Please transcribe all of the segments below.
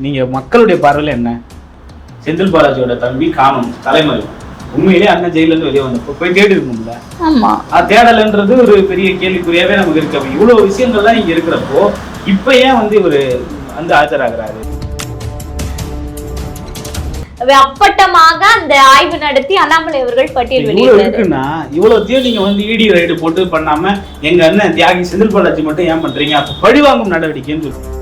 நீங்க மக்களுடைய பார்வையில என்ன? செந்தில் பாலாஜியோட தம்பி காணும் தலைமறை. உண்மையிலேயே அண்ணன் ஜெயில இருந்து வெளியே வந்தப்போ போய் தேடி இருக்கணும்ல ஆமா. தேடலைன்றது ஒரு பெரிய கேள்விக்குறியாவே நமக்கு இருக்கு. அப்ப இவ்வளவு விஷயங்கள்லாம் இங்க இருக்கிறப்போ இப்ப ஏன் வந்து இவரு வந்து ஆஜராகிறாரு? அப்பட்டமாக அந்த ஆய்வு நடத்தி அண்ணாமலை அவர்கள் பட்டியல் இவ்வளவு வெளியிட்டாரு. இருக்குன்னா இவ்வளவுத்தையும் நீங்க வந்து இடி ரைடு போட்டு பண்ணாம எங்க அண்ணன் தியாகி செந்தில் பாலாஜி மட்டும் ஏன் பண்றீங்க? அப்ப பழிவாங்கும் நடவடிக்கைன்னு சொல்லு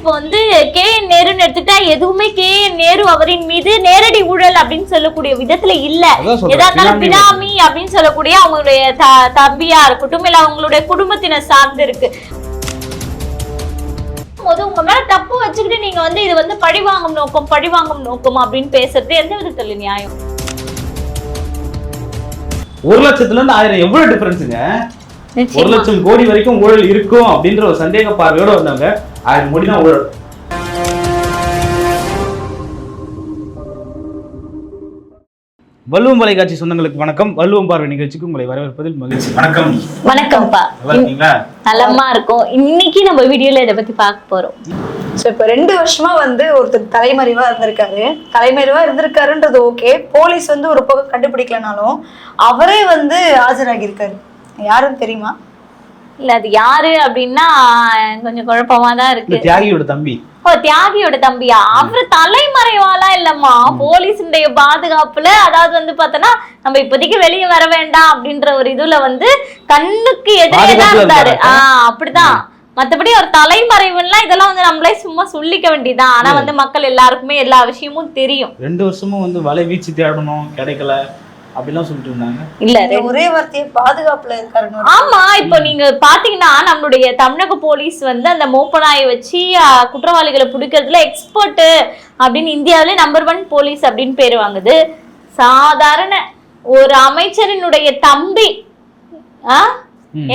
இப்போ வந்து கே என் நேருன்னு எடுத்துட்டா எதுவுமே கே என் நேரு அவரின் மீது நேரடி ஊழல் அப்படின்னு சொல்லக்கூடிய விதத்துல இல்ல. எதா இருந்தாலும் பினாமி அப்படின்னு சொல்லக்கூடிய அவங்களுடைய த- தம்பியா இருக்கட்டும் இல்ல அவங்களுடைய குடும்பத்தினர் சார்ந்து இருக்கு. போது உங்க மேல தப்பு வச்சுக்கிட்டு நீங்க வந்து இது வந்து பழிவாங்கும் நோக்கம் பழிவாங்கும் நோக்கம் அப்படின்னு பேசுறது எந்த விதத்துல நியாயம்? ஒரு லட்சத்துல இருந்து ஆயிரம் எவ்வளவு டிஃபரன்ஸுங்க ஒரு லட்சம் கோடி வரைக்கும் ஊழல் இருக்கும் அப்படின்ற ஒரு சந்தேக பார்வையோட வந்தவங்க ஆயிரம் கோடி தான் ஊழல் வள்ளுவம் தொலைக்காட்சி சொந்தங்களுக்கு வணக்கம். வள்ளுவம் பார்வை நிகழ்ச்சிக்கு உங்களை வரவேற்பதில் மகிழ்ச்சி. வணக்கம். வணக்கம்ப்பா. நலமா இருக்கும். இன்னைக்கு நம்ம வீடியோல இதை பத்தி பார்க்க போறோம். ஸோ இப்போ ரெண்டு வருஷமா வந்து ஒருத்தர் தலைமறைவா இருந்திருக்காரு. தலைமறைவா இருந்திருக்காருன்றது ஓகே போலீஸ் வந்து ஒரு பக்கம் கண்டுபிடிக்கலனாலும் அவரே வந்து ஆஜராகியிருக்காரு. யாருன்னு தெரியுமா? இல்ல அது யாரு அப்படின்னா கொஞ்சம் குழப்பமா தான் இருக்கு தியாகியோட தம்பி. ஓ தியாகியோட தம்பியா? அவர் தலைமறைவாலாம் இல்லம்மா? போலீஸுடைய பாதுகாப்புல அதாவது வந்து பார்த்தோன்னா நம்ம இப்போதைக்கு வெளியே வர வேண்டாம் அப்படின்ற ஒரு இதுல வந்து கண்ணுக்கு எதிரே தான் இருந்தாரா? ஆஹ் அப்படிதான். மத்தபடி ஒரு தலைமறைவுலாம் இதெல்லாம் வந்து நம்மளே சும்மா சொல்லிக்க வேண்டியதுதான். ஆனா வந்து மக்கள் எல்லாருக்குமே எல்லா விஷயமும் தெரியும். ரெண்டு வருஷமும் வந்து வலை வீச்சு தேடணும் கிடைக்கல. அப்படிலாம் சொல்லிட்டு இருந்தாங்க. இல்ல ஒரே வார்த்தையை பாதுகாப்புல இருக்காருன்னு ஆமா இப்போ நீங்க பாத்தீங்கன்னா நம்மளுடைய தமிழக போலீஸ் வந்து அந்த மோப்பனாயை வச்சு குற்றவாளிகளை பிடிக்கிறதுல எக்ஸ்பர்ட் அப்படின்னு இந்தியாவிலே நம்பர் ஒன் போலீஸ் அப்படின்னு பேர் வாங்குது. சாதாரண ஒரு அமைச்சரினுடைய தம்பி.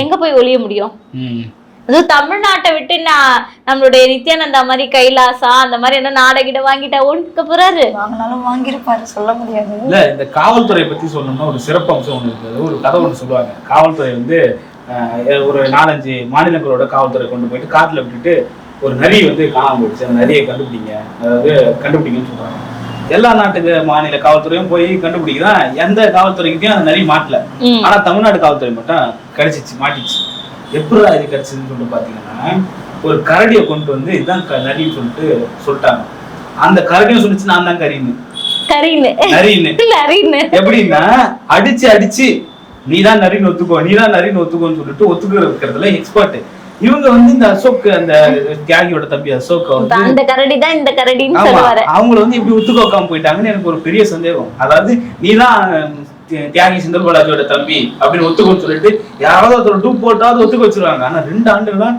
எங்க போய் ஒளிய முடியும்? ம். அதுவும் தமிழ்நாட்டை விட்டு நான் நம்மளுடைய நித்யானந்தா மாதிரி கைலாசா அந்த மாதிரி என்ன நாடகிட வாங்கிட்டா ஒழுக்க போறாரு? வாங்கினாலும் வாங்கியிருப்பாரு சொல்ல முடியாது. இல்ல இந்த காவல்துறை பத்தி சொல்லணும்னா ஒரு சிறப்பு அம்சம் ஒண்ணு இருக்குது. ஒரு கதை ஒண்ணு சொல்லுவாங்க. காவல்துறை வந்து ஒரு நாலஞ்சு மாநிலங்களோட காவல்துறை கொண்டு போயிட்டு காட்டுல விட்டுட்டு ஒரு நரி வந்து காணாம போயிடுச்சு. அந்த நரியை கண்டுபிடிங்க. அதாவது கண்டுபிடிங்கன்னு சொல்றாங்க. எல்லா நாட்டுக்கு மாநில காவல்துறையும் போய் கண்டுபிடிக்கிறான் எந்த காவல்துறைகிட்டயும் அந்த நரி மாட்டல. ஆனா தமிழ்நாடு காவல்துறை மட்டும் கிடைச்சிச்சு மாட்டிச்சு. எப்படிடா இது கிடைச்சதுன்னு சொல்லிட்டு பாத்தீங்கன்னா ஒரு கரடியை கொண்டு வந்து இதுதான் நரின்னு சொல்லிட்டு சொல்லிட்டாங்க. அந்த கரடியும் சொல்லிச்சு நான் தான் கரின்னு. எப்படின்னா அடிச்சு அடிச்சு நீதான் நரின்னு ஒத்துக்கோ நீதான் நரின்னு ஒத்துக்கோன்னு சொல்லிட்டு ஒத்துக்க இருக்கிறதுல எக்ஸ்பர்ட் இவங்க வந்து இந்த அசோக் அந்த தியாகியோட தம்பி அசோக் அந்த கரடி தான் இந்த கரடின்னு சொல்லுவாரு. அவங்கள வந்து இப்படி ஒத்துக்க வைக்காம போயிட்டாங்கன்னு எனக்கு ஒரு பெரிய சந்தேகம். அதாவது நீதான் தியாகி செந்தில் பாலாஜியோட தம்பி அப்படின்னு ஒத்துக்கோன்னு சொல்லிட்டு யாராவது ஒருத்தர் டூப் போட்டாவது ஒத்துக்க வச்சிருவாங்க. ஆனா ரெண்டு ஆண்டுகளா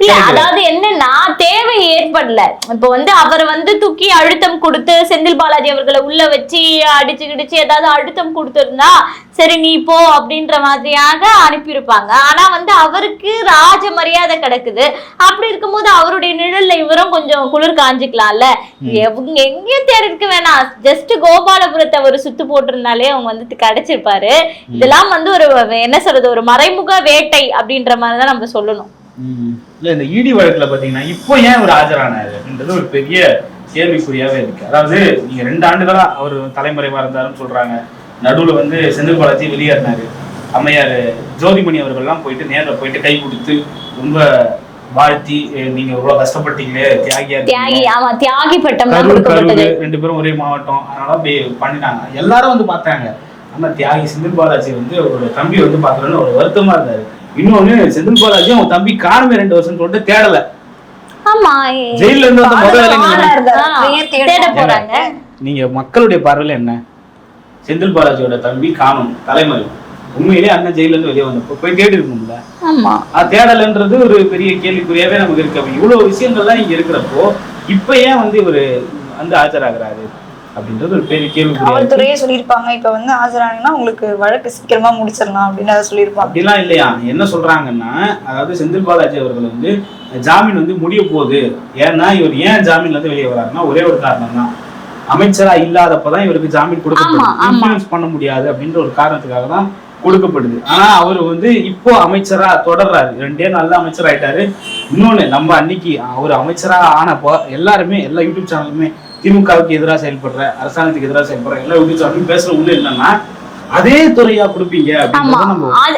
இல்ல அதாவது என்னன்னா தேவை ஏற்படல. இப்ப வந்து அவர் வந்து தூக்கி அழுத்தம் கொடுத்து செந்தில் பாலாஜி அவர்களை உள்ள வச்சு அடிச்சு கிடிச்சு ஏதாவது அழுத்தம் கொடுத்திருந்தா சரி நீ போ அப்படின்ற மாதிரியாக அனுப்பியிருப்பாங்க. ஆனா வந்து அவருக்கு ராஜ மரியாதை கிடக்குது. அப்படி இருக்கும்போது அவருடைய நிழல்ல இவரும் கொஞ்சம் குளிர் காஞ்சிக்கலாம்ல. எவங்க எங்கேயும் தேடி இருக்க வேணாம். ஜஸ்ட் கோபாலபுரத்தை ஒரு சுத்து போட்டிருந்தாலே அவங்க வந்து கிடைச்சிருப்பாரு. இதெல்லாம் வந்து ஒரு என்ன சொல்றது ஒரு மறைமுக வேட்டை அப்படின்ற மாதிரி தான் நம்ம சொல்லணும். இல்ல இந்த இடி வழக்குல பாத்தீங்கன்னா இப்போ ஏன் ஒரு ஆஜரானாரு அப்படின்றது ஒரு பெரிய கேள்விக்குறியாவே இருக்கு. அதாவது நீங்க ரெண்டு ஆண்டுகளா அவர் தலைமறைவா இருந்தாருன்னு சொல்றாங்க. நடுவுல வந்து செந்தில் பாலாஜி வெளியேறினாரு. அம்மையார் ஜோதிமணி அவர்கள்லாம் போயிட்டு நேர்ல போயிட்டு கை கொடுத்து ரொம்ப வாழ்த்தி "ஏ, நீங்க இவ்வளவு கஷ்டப்பட்டீங்களே தியாகியா தியாகி இருக்கீங்க." ஆமா தியாகி பட்டம் ரெண்டு பேரும் ஒரே மாவட்டம். அதனால அப்படி பண்ணிட்டாங்க. எல்லாரும் வந்து பார்த்தாங்க. ஆனா தியாகி செந்தில் பாலாஜி வந்து அவரோட தம்பி வந்து பார்க்கலன்னு ஒரு வருத்தமா இருந்தாரு. இன்னொன்னு செந்தில் பாலாஜி அவங்க தம்பி காணமே ரெண்டு வருஷம் சொல்லிட்டு தேடல. ஆமா ஜெயில இருந்து வந்த முதல் வேலை ஆளா நீங்க தேட போறாங்க. மக்களுடைய பார்வையில என்ன? செந்தில் பாலாஜியோட தம்பி காணும் தலைமறை. உண்மையிலேயே அண்ணன் ஜெயில இருந்து வெளியே வந்தப்போ போய் தேடி இருக்கணும்ல ஆமா. அது தேடலைன்றது ஒரு பெரிய கேள்விக்குறியாவே நமக்கு இருக்கு. அப்ப இவ்வளவு விஷயங்கள்லாம் இங்க இருக்கிறப்போ இப்ப ஏன் வந்து இவரு வந்து ஆஜராகிறாரு? அப்படின்றது ஒரு பெரிய இருக்கு. காவல்துறையே சொல்லியிருப்பாங்க. இப்ப வந்து ஆஜரானீங்கன்னா உங்களுக்கு வழக்கு சீக்கிரமா முடிச்சிடலாம் அப்படின்னு அதை சொல்லியிருப்பாங்க. அப்படிலாம் இல்லையா? என்ன சொல்றாங்கன்னா அதாவது செந்தில் பாலாஜி அவர்கள் வந்து ஜாமீன் வந்து முடிய போகுது. ஏன்னா இவர் ஏன் ஜாமீன்ல இருந்து வெளியே வராருன்னா ஒரே ஒரு காரணம் தான் அமைச்சரா இல்லாதப்பதான் இவருக்கு ஜாமீன். இன்ஃபுளுன்ஸ் பண்ண முடியாது அப்படின்ற ஒரு காரணத்துக்காக தான் கொடுக்கப்படுது. ஆனா அவர் வந்து இப்போ அமைச்சரா தொடர்றாரு. ரெண்டே நாள்ல அமைச்சர் ஆயிட்டாரு. இன்னொன்னு நம்ம அன்னைக்கு அவர் அமைச்சரா ஆனப்போ எல்லாருமே எல்லா யூடியூப் சேனலுமே திமுகவுக்கு எதிராக செயல்படுற அரசாங்கத்துக்கு எதிராக செயல்படுற எல்லா யூடியூப் சேனலும் பேசுற உள்ள என்னன்னா அதே துறையா கொடுப்பீங்க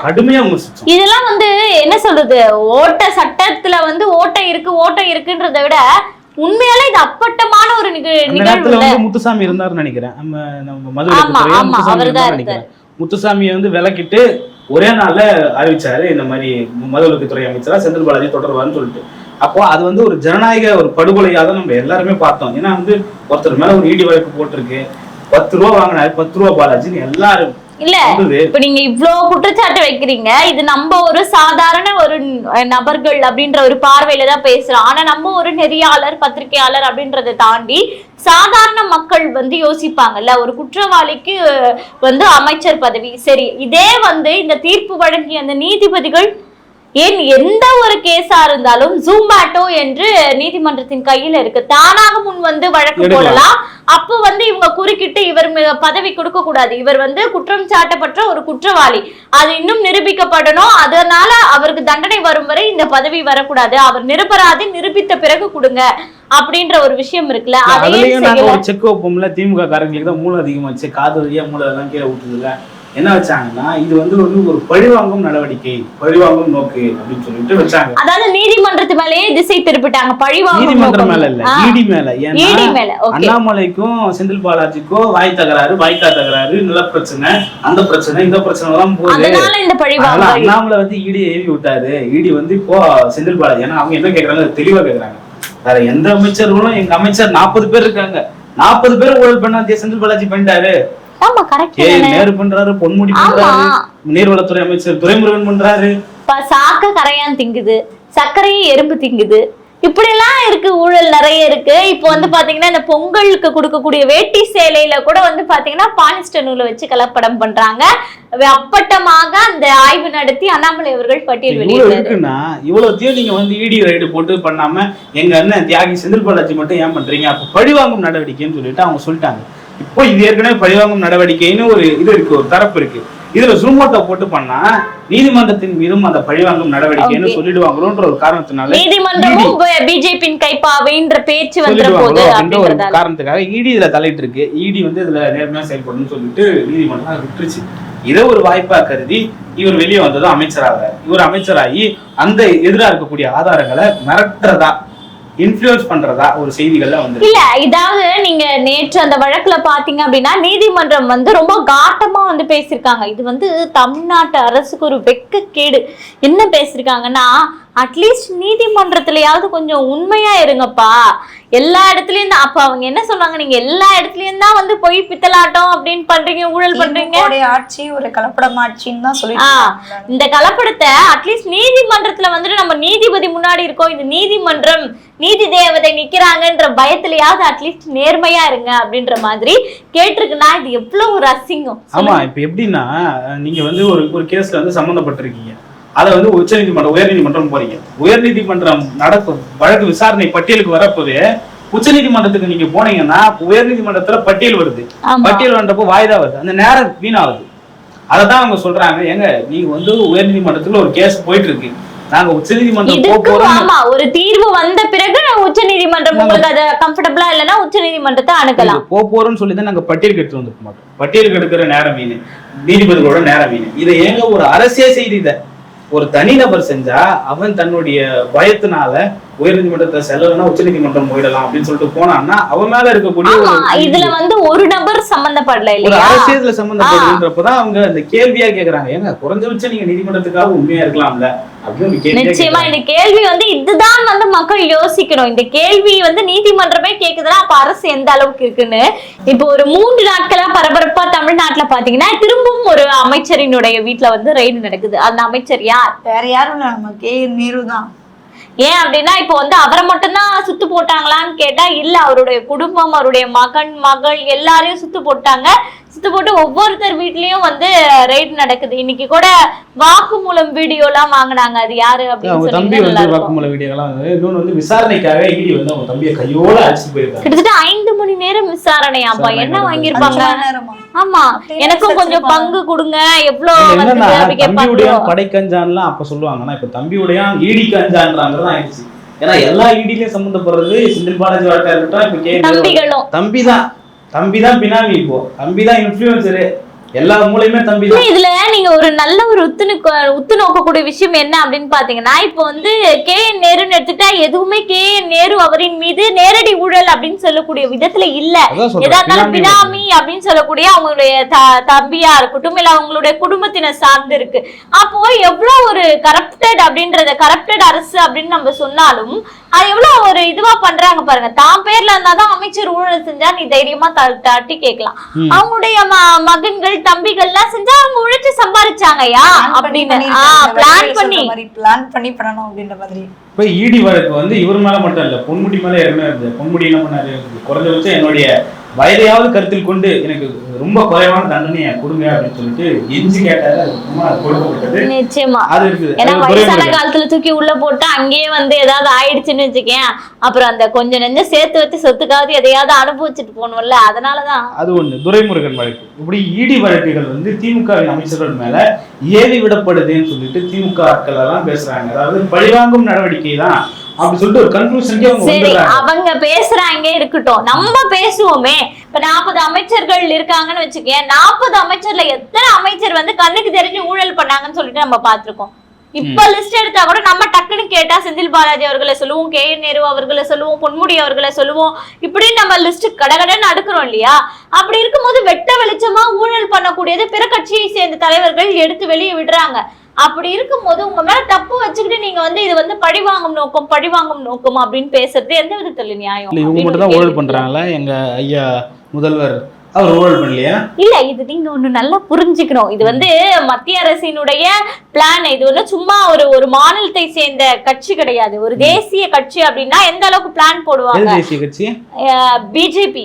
கடுமையா விமர்சிச்சோம். இதெல்லாம் வந்து என்ன சொல்றது? ஓட்ட சட்டத்துல வந்து ஓட்டை இருக்கு ஓட்டை இருக்குன்றதை விட உண்மையாலே இது அப்பட்டமான ஒரு நிகழ்வு முத்துசாமி இருந்தாருன்னு நினைக்கிறேன். நம்ம நம்ம மதுரை அவர்தான் நினைக்கிறேன். முத்துசாமியை வந்து விளக்கிட்டு ஒரே நாள்ல அறிவிச்சாரு இந்த மாதிரி மதுவிலக்குத்துறை அமைச்சரா செந்தில் பாலாஜி தொடர்வான்னு சொல்லிட்டு. அப்போ அது வந்து ஒரு ஜனநாயக ஒரு படுகொலையாக தான் நம்ம எல்லாருமே பார்த்தோம். ஏன்னா வந்து ஒருத்தர் மேல ஒரு ஈடி வழக்கு போட்டிருக்கு. பத்து ரூபா வாங்கினாரு. பத்து ரூபா பாலாஜின்னு எல்லாரும் இல்ல இப்ப நீங்க இவ்ளோ குற்றச்சாட்டு வைக்கிறீங்க. இது நம்ம ஒரு சாதாரண ஒரு நபர்கள் அப்படின்ற ஒரு பார்வையில தான் பேசுறோம். ஆனா நம்ம ஒரு நெறியாளர் பத்திரிகையாளர் அப்படின்றத தாண்டி சாதாரண மக்கள் வந்து யோசிப்பாங்கல்ல ஒரு குற்றவாளிக்கு வந்து அமைச்சர் பதவி. சரி இதே வந்து இந்த தீர்ப்பு வழங்கிய அந்த நீதிபதிகள் ஏன் எந்த ஒரு கேஸா இருந்தாலும் ஜூமாட்டோ என்று நீதிமன்றத்தின் கையில இருக்கு. தானாக முன் வந்து வழக்கு. போடலாம். அப்போ வந்து இவங்க குறுக்கிட்டு இவர் பதவி கொடுக்க கூடாது. இவர் வந்து குற்றம் சாட்டப்பட்ட ஒரு குற்றவாளி. அது இன்னும் நிரூபிக்கப்படணும். அதனால அவருக்கு தண்டனை வரும் வரை இந்த பதவி வரக்கூடாது. அவர் நிரபராதி நிரூபித்த பிறகு கொடுங்க அப்படின்ற ஒரு விஷயம் இருக்குல்ல. அதையும் செக் வைப்போம்ல திமுக காரங்களுக்கு தான் மூளை அதிகமாச்சு. காது வழியா மூளை எல்லாம் கீழே விட்டுதுல என்ன வச்சாங்கன்னா இது வந்து ஒரு ஒரு பழிவாங்கும் நடவடிக்கை பழிவாங்கும் நோக்கு அப்படின்னு சொல்லிட்டு வச்சாங்க. அதாவது நீதிமன்றத்து மேலேயே திசை திருப்பிட்டாங்க பழிவாங்கும் நீதிமன்றம் மேல. இல்ல இடி மேல. ஏன்னா அண்ணாமலைக்கும் செந்தில் பாலாஜிக்கும் வாய் தகராறு வாய்க்கா தகராறு நில பிரச்சனை அந்த பிரச்சனை இந்த பிரச்சனை எல்லாம் போகுது அண்ணாமலை வந்து இடி ஏவி விட்டாரு. இடி வந்து இப்போ செந்தில் பாலாஜி ஏன்னா அவங்க என்ன கேக்குறாங்க தெளிவா கேக்குறாங்க. வேற எந்த அமைச்சர்களும் எங்க அமைச்சர் நாற்பது பேர் இருக்காங்க. நாற்பது பேர் ஊழல் பண்ண செந்தில் பாலாஜி பண்ணிட்டாரு. ஆமா கரெக்ட் நேரு பண்றாரு பொன்முடி பண்றாரு. நீர்வளத்துறை அமைச்சர் துரைமுருகன் பண்றாரு. சாக்க கரையான் திங்குது சர்க்கரையை எறும்பு திங்குது. இப்படி எல்லாம் இருக்கு ஊழல் நிறைய இருக்கு. இப்போ வந்து பாத்தீங்கன்னா இந்த பொங்கலுக்கு கொடுக்கக்கூடிய வேட்டி சேலையில கூட வந்து பாத்தீங்கன்னா பாலிஸ்டர் நூலை வச்சு கலப்படம் பண்றாங்க. அப்பட்டமாக அந்த ஆய்வு நடத்தி அண்ணாமலை அவர்கள் பட்டியல் இவ்வளவு வெளியிட்டாரு. இருக்குன்னா இவ்வளவுத்தையும் நீங்க வந்து இடி ரைடு போட்டு பண்ணாம எங்க அண்ணன் தியாகி செந்தில் பாலாஜி மட்டும் ஏன் பண்றீங்க? அப்ப பழிவாங்கும் நடவடிக்கைன்னு சொல்லிட்டு அவங்க சொல்லிட்டாங்க. இப்போ இது ஏற்கனவே பழிவாங்கும் நடவடிக்கைன்னு ஒரு இது இருக்கு ஒரு தரப்பு இருக்கு. இதுல ஜூமோட்டோ போட்டு பண்ணா நீதிமன்றத்தின் மீதும் அந்த பழிவாங்கும் நடவடிக்கைன்னு. சொல்லிடுவாங்களோன்ற ஒரு காரணத்தினால நீதிமன்றமும் பிஜேபியின் கைப்பாவைன்ற பேச்சு அப்படின்ற ஒரு காரணத்துக்காக இடி இதுல தலையிட்டு இருக்கு இடி வந்து இதுல நேர்மையா செயல்படணும்னு சொல்லிட்டு நீதிமன்றம் விட்டுருச்சு. இதை ஒரு வாய்ப்பா கருதி இவர் வெளியே வந்ததும் அமைச்சராகிறார். இவர் அமைச்சராகி அந்த எதிரா இருக்கக்கூடிய ஆதாரங்களை மிரட்டுறதா இன்ஃப்ளூயன்ஸ் பண்றதா ஒரு செய்திகள்ல வந்து இல்ல இதாவது நீங்க நேற்று அந்த வழக்குல பாத்தீங்க அப்படின்னா நீதிமன்றம் வந்து ரொம்ப காட்டமா வந்து பேசியிருக்காங்க. இது வந்து தமிழ்நாட்டு அரசுக்கு ஒரு வெட்கக்கேடு என்ன பேசியிருக்காங்கன்னா அட்லீஸ்ட் நீதிமன்றத்திலயாவது கொஞ்சம் உண்மையா இருங்கப்பா. எல்லா இடத்துலயும் தான் அப்ப அவங்க என்ன சொன்னாங்க? நீங்க எல்லா இடத்துலயும் தான் வந்து பொய் பித்தலாட்டம் அப்படின்னு பண்றீங்க ஊழல் பண்றீங்க. ஆட்சி ஒரு கலப்படம் ஆட்சின்னு தான் இருக்காங்க. இந்த கலப்படத்தை அட்லீஸ்ட் நீதிமன்றத்துல வந்துட்டு நம்ம நீதிபதி முன்னாடி இருக்கோம். இது நீதிமன்றம் நீதி தேவதை நிக்கிறாங்கன்ற பயத்திலயாவது அட்லீஸ்ட் நேர்மையா இருங்க அப்படின்ற மாதிரி கேட்டிருக்குன்னா இது எவ்வளவு ஒரு அசிங்கம் ஆமா இப்ப எப்படின்னா நீங்க வந்து ஒரு ஒரு கேஸ்ல வந்து சம்பந்தப்பட்டிருக்கீங்க அதை வந்து உச்சநீதிமன்றம் உயர்நீதிமன்றம் போறீங்க. உயர்நீதிமன்றம் நடக்கும். வழக்கு விசாரணை பட்டியலுக்கு வரப்பவே உச்சநீதிமன்றத்துக்கு நீங்க போனீங்கன்னா உயர்நீதிமன்றத்துல பட்டியல் வருது. பட்டியல் வந்தப்போ வாய்தா வருது. அந்த நேரம் வீணாகுது. அதை தான் அவங்க சொல்றாங்க. ஏங்க நீங்க வந்து உயர்நீதிமன்றத்துல ஒரு கேஸ் போயிட்டு இருக்கு நாங்க இதுக்கு போறோம் ஆமா ஒரு தீர்வு வந்த பிறகு உச்ச நீதிமன்றம் உங்களுக்கு அது கம்ஃபர்டபுளா இல்லைன்னா உச்ச நீதிமன்றத்தை அணுகலாம். போக போறோம்னு சொல்லி தான் நாங்க பட்டியலுக்கு எடுத்து வந்துக்க மாட்டோம். பட்டியலுக்கு எடுக்கிற நேரம் வீண். நீதிபதிகளோட நேரம் வீண். இதை ஏங்க ஒரு அரசியல் செய்தி இதை ஒரு தனிநபர் செஞ்சா அவன் தன்னுடைய பயத்தினால உயர்நீதிமன்றத்தை செல்லலைன்னா உச்சநீதிமன்றம் போயிடலாம் அப்படின்னு சொல்லிட்டு போனான்னா அவன் மேல இருக்கக்கூடிய இதுல வந்து ஒரு நபர் சம்பந்தப்படல ஒரு இல்லையா? அரசியல்ல சம்பந்தப்படுறப்பதான் அவங்க அந்த கேள்வியா கேக்குறாங்க. ஏங்க குறைஞ்சபட்சம் நீங்க நீதிமன்றத்துக்காக உண்மையா இருக்கலாம்ல? நிச்சயமா. இந்த கேள்வி வந்து இதுதான் வந்து மக்கள் யோசிக்கணும். இந்த கேள்வி வந்து நீதிமன்றமே கேக்குதுன்னா அப்ப அரசு எந்த அளவுக்கு இருக்குன்னு. இப்போ ஒரு மூன்று நாட்களா பரபரப்பா தமிழ்நாட்டுல பாத்தீங்கன்னா திரும்பவும் ஒரு அமைச்சரினுடைய வீட்ல வந்து ரெய்டு நடக்குது. அந்த அமைச்சர் யார்? வேற யாரும் இல்ல. நம்ம கே நேரு தான். ஏன் அப்படின்னா இப்போ வந்து அவரை மட்டும்தான் சுத்து போட்டாங்களான்னு கேட்டா இல்ல அவருடைய குடும்பம் அவருடைய மகன் மகள் எல்லாரையும் சுத்து போட்டாங்க. சுத்து போட்டு ஒவ்வொருத்தர் வீட்லயும் வந்து ரைட் நடக்குது. இன்னைக்கு கூட வாக்குமூலம் வீடியோ எல்லாம் வாங்குனாங்க. அது யாரு அப்படின்னு தம்பி வந்து இருக்கும் வாக்குமூல வீடியோலாம் வந்து இன்னொன்னு வந்து விசாரணைக்காக இடி வந்து அவங்க தம்பியை கையோட அழைச்சிட்டு போயிருக்காங்க. கிட்டத்தட்ட ஐந்து மணி நேரம் விசாரணையாப்பா விசாரணை என்ன. வாங்கியிருப்பாங்க? ஆமா. எனக்கும் கொஞ்சம். பங்கு கொடுங்க. எவ்வளவு கேட்பாங்க படைக்கஞ்சான்லாம் அப்ப சொல்லுவாங்க ஆனா இப்ப தம்பியுடைய ஈடிக்கு அஞ்சான்றாங்கிறது ஆயிடுச்சு. ஏன்னா எல்லா ஈடிலையும் சம்பந்தப்படுறது செந்தில் பாலாஜி வழக்கா இருக்கட்டும் இப்ப தம்பிகளும். தம்பி தான் தம்பி தான் பினாமி இப்போ. தம்பி தான் இன்ஃபுளுசரு எல்லா மூலையுமே தம்பி இதுல நீங்க ஒரு நல்ல ஒரு உத்து உத்து நோக்கக்கூடிய விஷயம் என்ன அப்படின்னு பாத்தீங்கன்னா இப்போ வந்து கே என் நேருன்னு எடுத்துட்டா எதுவுமே கே என் நேரு அவரின் மீது நேரடி ஊழல் அப்படின்னு சொல்லக்கூடிய விதத்துல இல்ல. எதா இருந்தாலும் பினாமி அப்படின்னு சொல்லக்கூடிய அவங்களுடைய தம்பியா இருக்கட்டும் இல்ல அவங்களுடைய குடும்பத்தினர் சார்ந்து இருக்கு. அப்போ எவ்வளவு ஒரு கரப்டட் அப்படின்றத கரப்டட் அரசு அப்படின்னு நம்ம சொன்னாலும் அது எவ்வளவு ஒரு இதுவா பண்றாங்க பாருங்க. தான் பேர்ல இருந்தாதான் அமைச்சர் ஊழல் செஞ்சா நீ தைரியமா தட்டி கேட்கலாம். அவங்களுடைய ம- மகன்கள் தம்பிகள்லாம் செஞ்சா அவங்க உழைச்சு சம்பாரிச்சாங்கயா அப்படின்னு. பிளான் பண்ணி. plan பண்ணி பண்ணணும் அப்படின்ற மாதிரி. இப்ப ஈடி வழக்கு வந்து இவர் மேல மட்டும் இல்ல பொன்முடி மேல ஏற்கனவே இருந்தது பொன்முடி என்ன பண்ணாரு? குறைஞ்சபட்சம் என்னுடைய வயதையாவது கருத்தில் கொண்டு எனக்கு ரொம்ப குறைவான தண்டனையை கொடுங்க அப்படின்னு சொல்லிட்டு எஞ்சி சும்மா கொடுக்கப்பட்டது. நிச்சயமா. அது இருக்குது. ஏன்னா வயசான. காலத்துல தூக்கி உள்ள போட்டு அங்கேயே வந்து ஏதாவது ஆயிடுச்சுன்னு வச்சுக்கேன். அப்புறம் அந்த கொஞ்சம் நெஞ்ச சேர்த்து வச்சு சொத்துக்காவது எதையாவது அனுபவிச்சுட்டு போகணும்ல அதனாலதான். அது ஒண்ணு. துரைமுருகன் வழக்கு. இப்படி ஈடி வழக்குகள் வந்து திமுகவின் அமைச்சர்கள் மேல ஏவி விடப்படுதுன்னு சொல்லிட்டு திமுக ஆட்கள் எல்லாம் பேசுறாங்க. அதாவது பழிவாங்கும் நடவடிக்கை தான் அப்படி சொல்லிட்டு ஒரு கன்க்ளூஷனுக்கே அவங்க சரி அவங்க பேசுறாங்க இருக்கட்டும். நம்ம பேசுவோமே. இப்ப நாற்பது அமைச்சர்கள் இருக்காங்கன்னு வச்சுக்கேன் நாற்பது அமைச்சர்ல எத்தனை அமைச்சர் வந்து கண்ணுக்கு தெரிஞ்சு ஊழல் பண்ணாங்கன்னு சொல்லிட்டு நம்ம பார்த்திருக்கோம். இப்ப லிஸ்ட் எடுத்தா கூட நம்ம டக்குன்னு கேட்டா செந்தில் பாலாஜி அவர்களை சொல்லுவோம் கே. என். நேரு அவர்களை சொல்லுவோம் பொன்முடி அவர்களை சொல்லுவோம். இப்படி நம்ம லிஸ்ட் கடகடன்னு அடுக்குறோம் இல்லையா? அப்படி இருக்கும்போது வெட்ட வெளிச்சமா ஊழல் பண்ணக்கூடியது பிற கட்சியை சேர்ந்த தலைவர்கள் எடுத்து வெளியே விடுறாங்க. அப்படி இருக்கும்போது உங்க மேல தப்பு வச்சுக்கிட்டு நீங்க வந்து இது வந்து பழிவாங்கும் நோக்கம் பழிவாங்கும் நோக்கம் அப்படின்னு பேசுறது எந்த விதத்துல நியாயம்? இவங்க மட்டும் தான் ஊழல். பண்றாங்களா? எங்க ஐயா முதல்வர் இல்ல இது நீங்க ஒண்ணு நல்லா புரிஞ்சுக்கணும். இது வந்து மத்திய அரசினுடைய பிளான் இது வந்து சும்மா ஒரு ஒரு மாநிலத்தை சேர்ந்த கட்சி கிடையாது. ஒரு தேசிய கட்சி அப்படின்னா எந்த அளவுக்கு பிளான் போடுவாங்க? தேசிய கட்சி? பிஜேபி.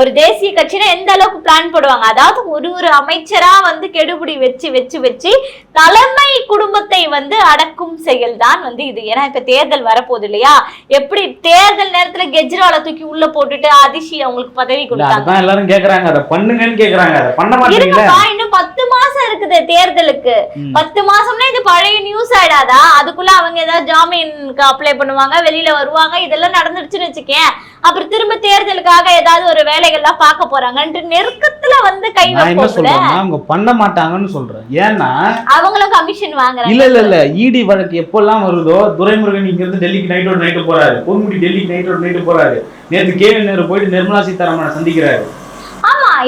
ஒரு தேசிய கட்சினா எந்த அளவுக்கு பிளான் போடுவாங்க? அதாவது ஒரு ஒரு அமைச்சரா வந்து கெடுபிடி வச்சு வச்சு வச்சு தலைமை குடும்பத்தை வந்து அடக்கும் செயல் தான் வந்து இது. ஏன்னா இப்ப தேர்தல் வரப்போகுது இல்லையா? எப்படி தேர்தல் நேரத்துல கெஜ்ரிவாலை தூக்கி உள்ள போட்டுட்டு அதிஷி அவங்களுக்கு பதவி கொடுத்தாங்க? எல்லாரும் கேக்குறாங்க அதை பண்ணுங்கன்னு கேக்குறாங்க. அதை பண்ண மாட்டீங்களா இன்னும் பத்து மாசம் இருக்குது தேர்தலுக்கு. பத்து மாசம்னா இது பழைய நியூஸ் ஆயிடாதா அதுக்குள்ள அவங்க ஏதாவது ஜாமீனுக்கு அப்ளை பண்ணுவாங்க வெளியில வருவாங்க இதெல்லாம் நடந்துடுச்சுன்னு வச்சுக்கேன். அப்புறம் திரும்ப தேர்தலுக்காக ஏதாவது ஒரு வேலைகள்லாம் பார்க்க போறாங்கன்ட்டு நெருக்கத்துல வந்து கை என்ன சொல்றேன்னா அவங்க பண்ண மாட்டாங்கன்னு சொல்றேன். ஏன்னா அவங்களும் கமிஷன் வாங்குறாங்க. இல்ல இல்ல இல்ல. இடி வழக்கு எப்பெல்லாம் வருதோ துரைமுருகன் இங்க இருந்து டெல்லிக்கு நைட்டோட நைட்டு போறாரு. பொன்முடி டெல்லிக்கு நைட்டோட நைட்டு போறாரு. நேத்து கேவி நேரு போயிட்டு நிர்மலா சீதாராமனை சந்திக்கிறாரு.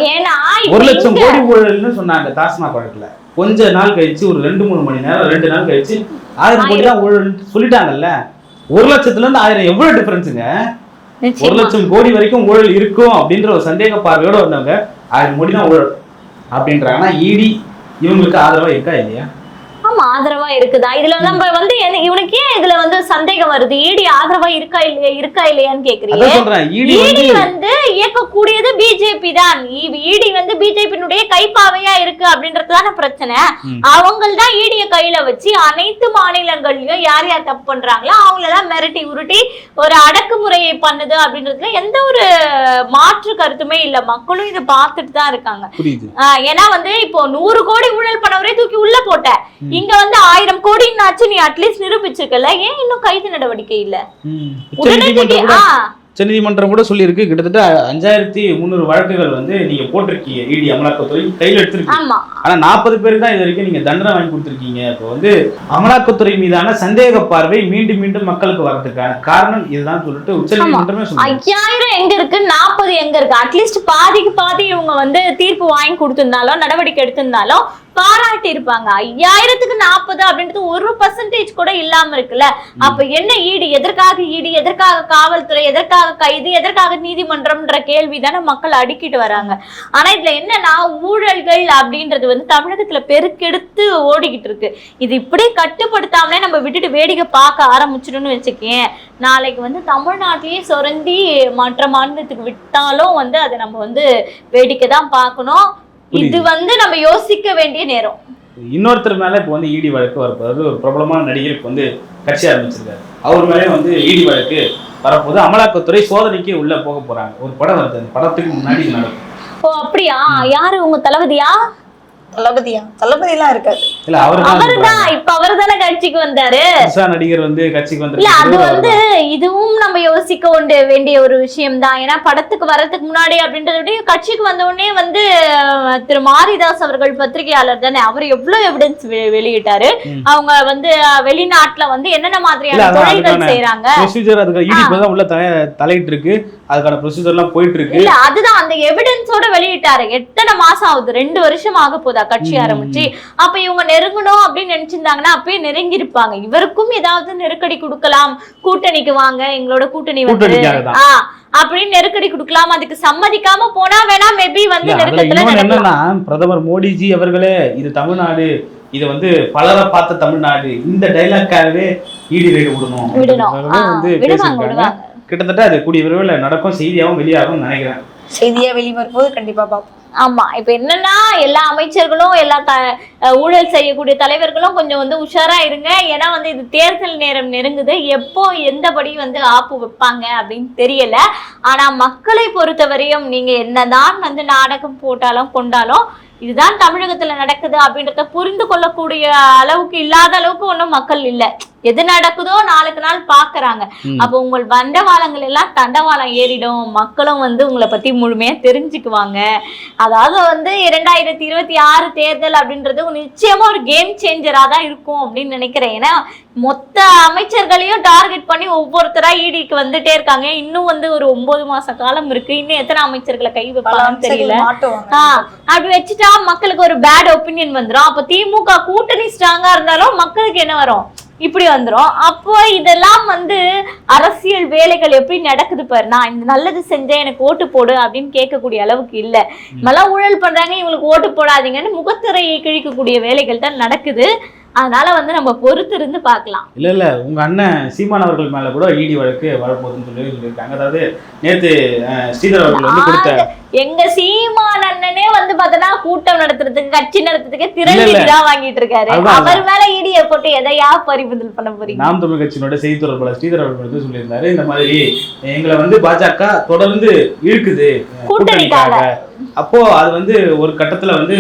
ஏன்னா ஒரு லட்சம் கோடி ஊழல்னு சொன்னாங்க டாஸ்மாக் வழக்குல. கொஞ்ச நாள் கழிச்சு ஒரு ரெண்டு மூணு மணி நேரம் ரெண்டு நாள் கழிச்சு ஆயிரம் கோடி தான் ஊழல் சொல்லிட்டாங்கல்ல. ஒரு லட்சத்துல இருந்து ஆயிரம் எவ்வளவு டிஃபரன்ஸுங்க ஒரு. லட்சம் கோடி வரைக்கும் ஊழல் இருக்கும் அப்படின்ற ஒரு சந்தேக பார்வையோட வந்தவங்க ஆயிரம் கோடி தான் ஊழல் அப்படின்றாங்க ஆனா இடி இவங்களுக்கு ஆதரவா இருக்கா இல்லையா? ஆமா ஆதரவா இருக்குதா? இதுல நம்ம வந்து இவனுக்கு ஏன் இதுல வந்து சந்தேகம் வருது? ஈடி ஆதரவா இருக்கா இல்லையா இருக்கா இல்லையான்னு கேக்குறீங்க? இயக்கக்கூடியது பிஜேபி தான். இடி வந்து பிஜேபியினுடைய கைப்பாவையா இருக்கு அப்படின்றதுதான பிரச்சனை. ம். அவங்க தான் ஈடிய கையில வச்சு அனைத்து மாநிலங்கள்லயும் யார் யார் தப்பு பண்றாங்களோ அவங்களெல்லாம் மிரட்டி உருட்டி ஒரு அடக்குமுறையை பண்ணுது அப்படின்றதுல எந்த ஒரு மாற்று கருத்துமே இல்ல. மக்களும் இதை பார்த்துட்டு தான் இருக்காங்க. ஏன்னா வந்து இப்போ நூறு கோடி ஊழல் பண்ணவரே தூக்கி உள்ள போட்ட இங்க வந்து ஆயிரம் கோடின்னாச்சு நீ அட்லீஸ்ட் நிரூபிச்சிருக்கல. ஏன் இன்னும் கைது நடவடிக்கை இல்ல? ம். உச்சநீதிமன்றம் கூட சொல்லியிருக்கு. கிட்டத்தட்ட அஞ்சாயிரத்தி முந்நூறு வழக்குகள் வந்து நீங்க போட்டிருக்கீங்க இடி அமலாக்கத்துறை கையில் எடுத்திருக்கு ஆமா. ஆனா நாற்பது பேருக்கு தான் இது வரைக்கும் நீங்க தண்டனை வாங்கி கொடுத்துருக்கீங்க. இப்போ வந்து அமலாக்கத்துறை மீதான சந்தேக பார்வை மீண்டும் மீண்டும் மக்களுக்கு வர்றதுக்கான காரணம் இதுதான் சொல்லிட்டு உச்சநீதிமன்றமே ஐயாயிரம் எங்க இருக்கு? நாற்பது எங்க இருக்கு? அட்லீஸ்ட் பாதிக்கு பாதி இவங்க வந்து தீர்ப்பு வாங்கி கொடுத்திருந்தாலும் நடவடிக்கை எடுத்திருந்தாலும் பாராட்டி இருப்பாங்க ஐயாயிரத்துக்கு நாற்பது அப்படின்றது ஒரு பர்சன்டேஜ் கூட இல்லாம இருக்குல்ல. அப்ப என்ன ஈடு? எதற்காக ஈடு? எதற்காக காவல்துறை? எதற்காக கைது? எதற்காக நீதிமன்றம்ன்ற கேள்வி தானே மக்கள் அடுக்கிட்டு வராங்க. ஆனா இதுல என்னன்னா ஊழல்கள் அப்படின்றது வந்து தமிழகத்துல பெருக்கெடுத்து ஓடிக்கிட்டு இருக்கு. இது இப்படி கட்டுப்படுத்தாமலே நம்ம விட்டுட்டு வேடிக்கை பார்க்க ஆரம்பிச்சிடும்னு வச்சுக்கேன். நாளைக்கு வந்து தமிழ்நாட்டிலேயே சுரண்டி மற்ற மாநிலத்துக்கு விட்டாலும் வந்து அதை நம்ம வந்து வேடிக்கை தான் பார்க்கணும். இது வந்து நம்ம யோசிக்க வேண்டிய நேரம். இன்னொருத்தர் மேல இப்போ வந்து இடி வழக்கு வரப்போகுது. அதாவது ஒரு பிரபலமான நடிகர் இப்போ வந்து கட்சி ஆரம்பிச்சிருக்காரு. அவர் மேலே வந்து இடி வழக்கு வரப்போது அமலாக்கத்துறை சோதனைக்கு உள்ள போக போறாங்க. ஒரு படம் வருது. அந்த படத்துக்கு முன்னாடி நடக்கும். ஓ அப்படியா? யாரு உங்க தளபதியா? தளபதியா? தளபதி எல்லாம் இருக்காது இல்ல அவர் அவர்தான். இப்ப அவர் தானே கட்சிக்கு வந்தாரு. நடிகர் வந்து கட்சிக்கு இல்ல அது வந்து இதுவும் நம்ம யோசிக்க வேண்டிய ஒரு விஷயம் தான் ஏன்னா படத்துக்கு வர்றதுக்கு முன்னாடி அப்படின்றத கட்சிக்கு வந்த உடனே வந்து திரு மாரிதாஸ் அவர்கள் பத்திரிகையாளர் தானே. அவர் எவ்வளவு எவிடன்ஸ் வெளியிட்டாரு. அவங்க வந்து வெளிநாட்டுல வந்து என்னென்ன மாதிரியான தொழில்கள் செய்யறாங்க ப்ரொசீஜர் அதுக்கு உள்ள தலை- தலையிட்டு இருக்கு அதுக்கான ப்ரொசீஜர் எல்லாம் போயிட்டு இருக்கு இல்ல அதுதான். அந்த எவிடன்ஸோட வெளியிட்டாரு. எத்தனை மாசம் ஆகுது? ரெண்டு வருஷம் ஆக போதா கட்சி. ஆரம்பிச்சு. அப்ப இவங்க நெருங்கணும் அப்படின்னு நினைச்சிருந்தாங்கன்னா அப்பயே நெருங்கி இருப்பாங்க இவருக்கும் ஏதாவது நெருக்கடி கொடுக்கலாம். கூட்டணிக்கு வாங்க எங்களோட கூட்டணி வந்து அப்படின்னு நெருக்கடி கொடுக்கலாம். அதுக்கு சம்மதிக்காம போனா வேணா மேபி வந்து என்னன்னா பிரதமர் மோடிஜி அவர்களே இது தமிழ்நாடு இது வந்து பலரை பார்த்த தமிழ்நாடு இந்த டைலாக்காகவே ஈடு ரைடு விடணும். வந்து கிட்டத்தட்ட அது கூடிய விரைவில் நடக்கும் செய்தியாகவும் வெளியாகும் நினைக்கிறேன். செய்தியாக வெளிவரும் போது கண்டிப்பா பார்ப்போம். ஆமா இப்ப என்னன்னா எல்லா அமைச்சர்களும் எல்லா த ஊழல் செய்யக்கூடிய தலைவர்களும் கொஞ்சம் வந்து உஷாரா இருங்க. ஏன்னா வந்து இது தேர்தல் நேரம் நெருங்குது. எப்போ எந்தபடி வந்து ஆப்பு வைப்பாங்க அப்படின்னு தெரியல. ஆனா மக்களை பொறுத்தவரையும் நீங்க என்னதான் வந்து நாடகம் போட்டாலும் கொண்டாலும் இதுதான் தமிழகத்துல நடக்குது அப்படின்றத புரிந்து கொள்ளக்கூடிய அளவுக்கு இல்லாத அளவுக்கு ஒன்றும் மக்கள் இல்லை. எது நடக்குதோ நாளுக்கு நாள் பாக்குறாங்க. அப்போ உங்கள் வண்டவாளங்கள் எல்லாம் தண்டவாளம் ஏறிடும். மக்களும் வந்து உங்களை பத்தி முழுமையா தெரிஞ்சுக்குவாங்க. அதாவது வந்து இரண்டாயிரத்தி இருபத்தி ஆறு தேர்தல் அப்படின்றது நிச்சயமா ஒரு கேம் சேஞ்சரா தான் இருக்கும் அப்படின்னு நினைக்கிறேன். ஏன்னா மொத்த அமைச்சர்களையும் டார்கெட் பண்ணி ஒவ்வொருத்தரா ஈடிக்கு வந்துட்டே இருக்காங்க. இன்னும் வந்து ஒரு ஒன்பது மாச காலம் இருக்கு. இன்னும் எத்தனை அமைச்சர்களை கை வைப்பாங்கன்னு தெரியல. அமைச்சர்கள் மாட்டுவாங்க. ஆ, அப்படி வச்சுட்டா மக்களுக்கு ஒரு பேட் ஒப்பீனியன் வந்துரும். அப்ப திமுக கூட்டணி ஸ்ட்ராங்கா இருந்தாலும் மக்களுக்கு என்ன வரும்? இப்படி வந்துரும். அப்போ இதெல்லாம் வந்து அரசியல் வேலைகள் எப்படி நடக்குது பாரு. நான் இந்த நல்லது செஞ்சேன் எனக்கு ஓட்டு போடு அப்படின்னு கேட்கக்கூடிய அளவுக்கு இல்ல. மல ஊழல் பண்றாங்க இவங்களுக்கு ஓட்டு போடாதீங்கன்னு முகத்திரையை கிழிக்கக்கூடிய வேலைகள் தான் நடக்குது. அதனால வந்து நம்ம பொறுத்து இருந்து பார்க்கலாம். இல்ல இல்ல. உங்க அண்ணன் சீமான் அவர்கள் மேல கூட இடி வழக்கு வரப்போகுதுன்னு சொல்லி சொல்லியிருக்காங்க. அதாவது நேத்து ஸ்ரீதர் அவர்கள் வந்து கொடுத்த எங்க சீமான் அண்ணனே வந்து பார்த்தனா கூட்டம் நடத்துறதுக்கு கட்சி நடத்துறதுக்கு இல்ல. தான் வாங்கிட்டு இருக்காரு. அவர் மேல இடிய போட்டு எதையா பறிமுதல் பண்ண போறீங்க? நாம் தமிழ் கட்சியினோட செய்தி தொடர்பாளர் ஸ்ரீதர் அவர்கள் வந்து சொல்லியிருந்தாரு. இந்த மாதிரி எங்களை வந்து பாஜக தொடர்ந்து இழுக்குது கூட்டணிக்காக. அப்போ அது வந்து ஒரு கட்டத்துல வந்து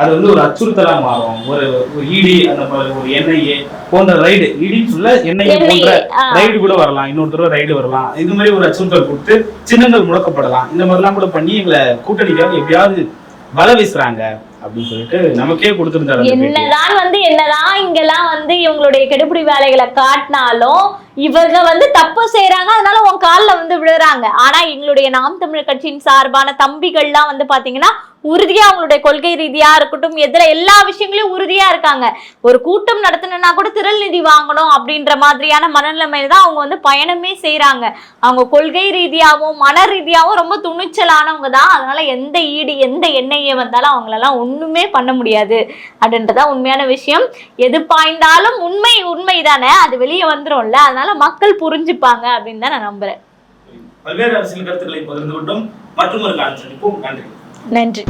அது வந்து ஒரு அச்சுறுத்தலா மாறும். ஒரு ஒரு இடி அந்த ஒரு என்ஐஏ போன்ற ரைடு. இடின்னு சொல்ல என்ஐஏ போன்ற. ரைடு கூட வரலாம். இன்னொரு தடவை ரைடு வரலாம். இந்த மாதிரி ஒரு அச்சுறுத்தல் கொடுத்து சின்னங்கள் முடக்கப்படலாம். இந்த மாதிரிலாம் கூட பண்ணி எங்களை கூட்டணிக்காக எப்படியாவது வலை வீசுறாங்க அப்படின்னு சொல்லிட்டு நமக்கே கொடுத்திருந்தாரு. என்னதான் வந்து என்னதான் இங்கெல்லாம் வந்து இவங்களுடைய கெடுபிடி வேலைகளை காட்டினாலும் இவங்க வந்து தப்பு செய்யறாங்க அதனால உன் கால்ல வந்து விழுறாங்க. ஆனா எங்களுடைய நாம் தமிழர் கட்சியின் சார்பான தம்பிகள்லாம் வந்து பாத்தீங்கன்னா உறுதியா அவங்களுடைய கொள்கை ரீதியா இருக்கட்டும் எதுல எல்லா விஷயங்களையும் உறுதியா இருக்காங்க. ஒரு கூட்டம் நடத்தணும்னா கூட திரள் நிதி வாங்கணும் அப்படின்ற மாதிரியான மனநிலைமையில தான் அவங்க வந்து பயணமே செய்யறாங்க அவங்க கொள்கை ரீதியாவும் மன ரீதியாவும் ரொம்ப துணிச்சலானவங்க தான். அதனால எந்த ஈடு எந்த எண்ணெயை வந்தாலும் அவங்களெல்லாம் ஒண்ணுமே பண்ண முடியாது அப்படின்றதான் உண்மையான விஷயம். எது பாய்ந்தாலும் உண்மை உண்மை தானே அது வெளியே வந்துரும்ல. அதனால மக்கள் புரிஞ்சுப்பாங்க அப்படின்னு தான் நான் நம்புறேன். பல்வேறு அரசியல் கருத்துக்களை பகிர்ந்து கொண்டும். மற்றும் ஒரு காலம் சந்திப்போம். நன்றி. நன்றி.